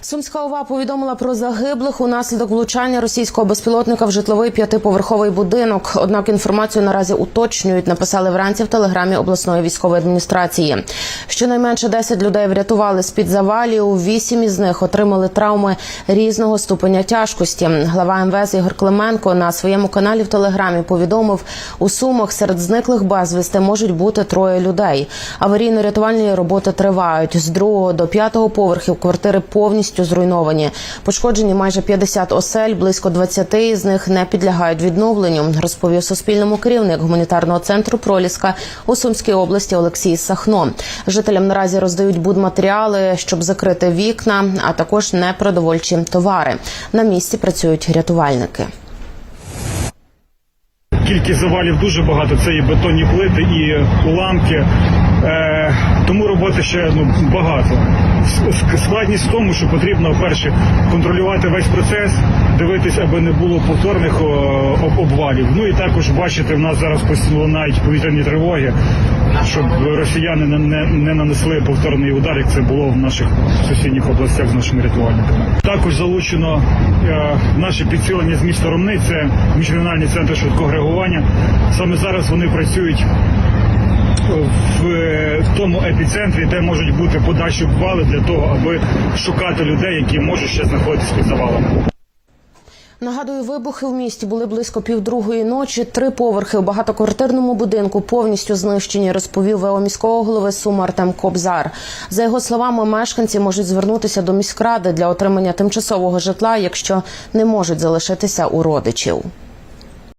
Сумська ОВА повідомила про загиблих унаслідок влучання російського безпілотника в житловий п'ятиповерховий будинок. Однак інформацію наразі уточнюють. Написали вранці в телеграмі обласної військової адміністрації. Щонайменше 10 людей врятували з під завалів. Вісім із них отримали травми різного ступеня тяжкості. Глава МВС Ігор Клименко на своєму каналі в телеграмі повідомив, у сумах серед зниклих безвісти можуть бути троє людей. Аварійно-рятувальні роботи тривають з другого до п'ятого поверхів квартири повністю зруйновані. Пошкоджені майже 50 осель, близько 20 з них не підлягають відновленню. Розповів Суспільному керівник гуманітарного центру Проліска у Сумській області Олексій Сахно. Жителям наразі роздають будматеріали, щоб закрити вікна, а також непродовольчі товари. На місці працюють рятувальники. Кількість завалів дуже багато. Це і бетонні плити, і уламки. Тому роботи ще ну, багато. Складність в тому, що потрібно перше контролювати весь процес, дивитись, аби не було повторних обвалів. Ну і також бачите, в нас зараз постійно лунають повітряні тривоги, щоб росіяни не, не, не нанесли повторний удар, як це було в наших сусідніх областях з нашими рятувальниками. Також залучено е, наше підсилення з міста Ромни, це міжрегіональний центр швидкого реагування. Саме зараз вони працюють в, е, в тому епіцентрі, де можуть бути подальші обвали для того, аби шукати людей, які можуть ще знаходитися під завалами. Нагадую, вибухи в місті були близько півдругої ночі. Три поверхи у багатоквартирному будинку повністю знищені, розповів ВО міського голови Суми Артем Кобзар. За його словами, мешканці можуть звернутися до міськради для отримання тимчасового житла, якщо не можуть залишитися у родичів.